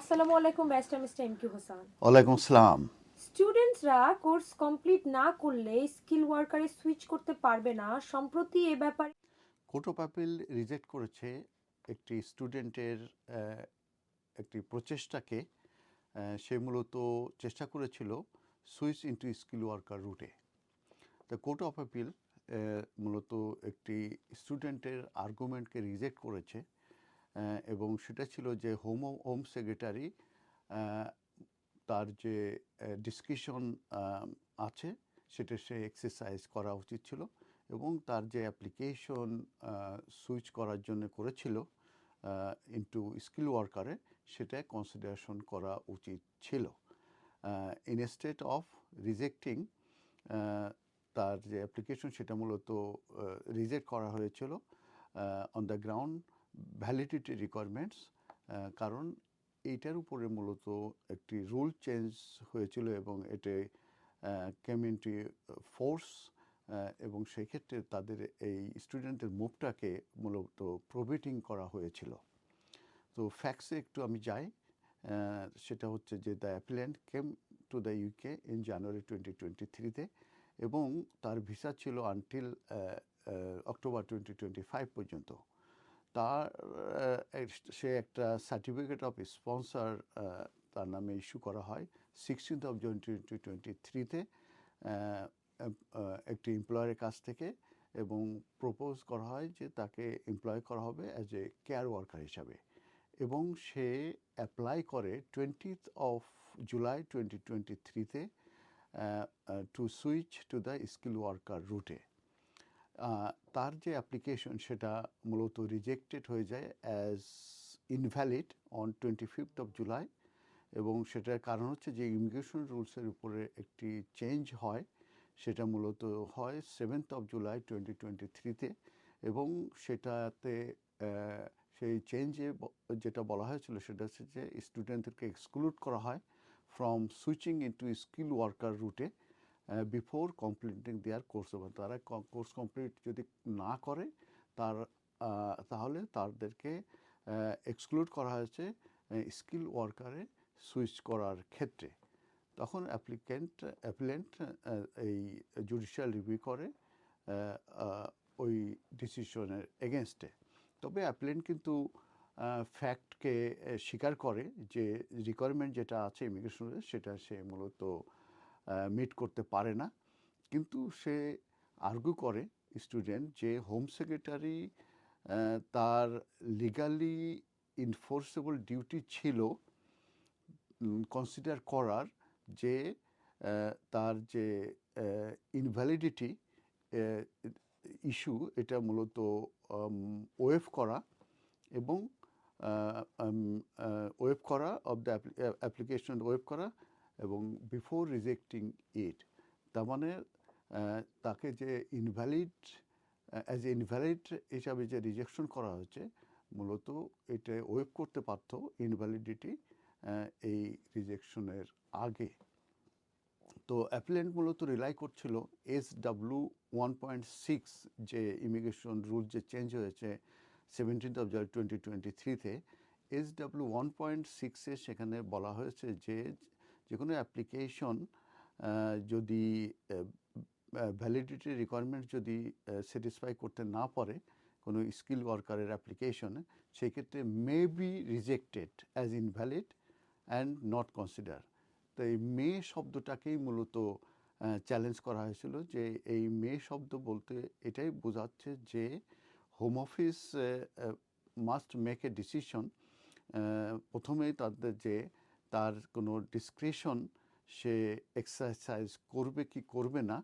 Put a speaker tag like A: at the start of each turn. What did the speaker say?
A: আসসালামু আলাইকুম barrister mister M Q Hossain.
B: ওয়ালাইকুম আসসালাম।
A: স্টুডেন্টসরা কোর্স কমপ্লিট না করলে স্কিল ওয়ার্কারে সুইচ করতে পারবে না সম্প্রতি এ ব্যাপারে
B: কোর্ট অফ অ্যাপিল রিজেক্ট করেছে একটি স্টুডেন্টের একটি প্রচেষ্টাকে সে মূলত চেষ্টা করেছিল সুইচ ইন্টু স্কিল ওয়ার্কার রুটে। দ্য কোর্ট অফ অ্যাপিল মূলত একটি স্টুডেন্টের আর্গুমেন্টকে রিজেক্ট করেছে। এবং সেটা ছিল যে হোম হোম সেক্রেটারি তার যে ডিসক্রিপশন আছে, সেটা সে এক্সারসাইজ করা উচিত ছিল এবং তার যে অ্যাপ্লিকেশন সুইচ করার জন্য করেছিল ইনটু স্কিল ওয়ার্কারে সেটা কনসিডারেশন করা উচিত ছিল। ইনস্টেড অফ রিজেক্টিং তার যে অ্যাপ্লিকেশন সেটা মূলত রিজেক্ট করা হয়েছিল on the ground validity requirements কারণ এইটার উপরে মূলত একটি রুল চেঞ্জ হয়েছিল এবং এতে কমিউনিটি ফোর্স এবং সেক্ষেত্রে তাদের এই স্টুডেন্টের মুভটাকে মূলত প্রভিটিং করা হয়েছিল। তো ফ্যাক্সে একটু আমি যাই সেটা হচ্ছে যে the appellant came to the UK in January twenty twenty থ্রিতে এবং তার ভিসা ছিল until October twenty twenty five পর্যন্ত। তার সে একটা সার্টিফিকেট অফ স্পন্সর তার নামে ইস্যু করা হয় sixteenth of June twenty twenty থ্রিতে একটি এমপ্লয়ারের কাছ থেকে এবং প্রপোজ করা হয় যে তাকে এমপ্লয় করা হবে অ্যাজ এ কেয়ার ওয়ার্কার হিসাবে। এবং সে অ্যাপ্লাই করে twentieth of July twenty twenty থ্রিতে to switch to the skill worker রুটে তার যে অ্যাপ্লিকেশন সেটা মূলত রিজেক্টেড হয়ে যায় as invalid on twenty fifth of July এবং সেটার কারণ হচ্ছে যে ইমিগ্রেশন রুলসের উপরে একটি চেঞ্জ হয়, সেটা মূলত হয় seventh of July twenty twenty থ্রিতে এবং সেটাতে সেই চেঞ্জে যেটা বলা হয়েছিল সেটা হচ্ছে যে স্টুডেন্টদেরকে এক্সক্লুড করা হয় from switching into skill worker রুটে before completing their course over তারা কোর্স কমপ্লিট যদি না করে, তার তাহলে তাদেরকে এক্সক্লুড করা হয়েছে স্কিল ওয়ার্কারে সুইচ করার ক্ষেত্রে। তখন অ্যাপ্লিক্যান্ট অ্যাপ্লিয়েন্ট এই জুডিশিয়াল রিভিউ করে ওই ডিসিশনের এগেনস্টে তবে অ্যাপ্লিয়েন্ট কিন্তু ফ্যাক্টকে স্বীকার করে যে রিকোয়ারমেন্ট যেটা আছে ইমিগ্রেশনের সেটা সে মূলত মিট করতে পারে না। কিন্তু সে আর্গু করে স্টুডেন্ট যে হোম সেক্রেটারি তার লিগালি ইনফোর্সেবল ডিউটি ছিল কনসিডার করার যে তার যে ইনভ্যালিডিটি ইস্যু এটা মূলত ওয়েভ করা এবং ওয়েভ করা অফ দ্য অ্যাপ্লিকেশন ওয়েভ করা এবং বিফোর রিজেক্টিং ইট তার মানে তাকে যে ইনভ্যালিড অ্যাজ ইনভ্যালিড হিসাবে যে রিজেকশন করা হয়েছে, মূলত এটা ওয়েভ করতে পারতো ইনভ্যালিডিটি এই রিজেকশনের আগে। তো অ্যাপ্লিয়েন্ট মূলত রিলাই করছিল S W one point six যে ইমিগ্রেশন রুল যে চেঞ্জ হয়েছে seventeenth of July twenty twenty থ্রিতে এস ডাব্লু ওয়ান পয়েন্ট সিক্সে সেখানে বলা হয়েছে যে যে কোনো অ্যাপ্লিকেশন যদি ভ্যালিডিটি রিকোয়ারমেন্ট যদি স্যাটিসফাই করতে না পারে কোনো স্কিল ওয়ার্কারের অ্যাপ্লিকেশনে সেক্ষেত্রে may be rejected as invalid and not consider তো এই মে শব্দটাকেই মূলত চ্যালেঞ্জ করা হয়েছিল যে এই মে শব্দ বলতে এটাই বোঝাচ্ছে যে home office must make a decision প্রথমেই তাদের যে তার কোনো ডিসক্রিশন সে এক্সারসাইজ করবে কি করবে না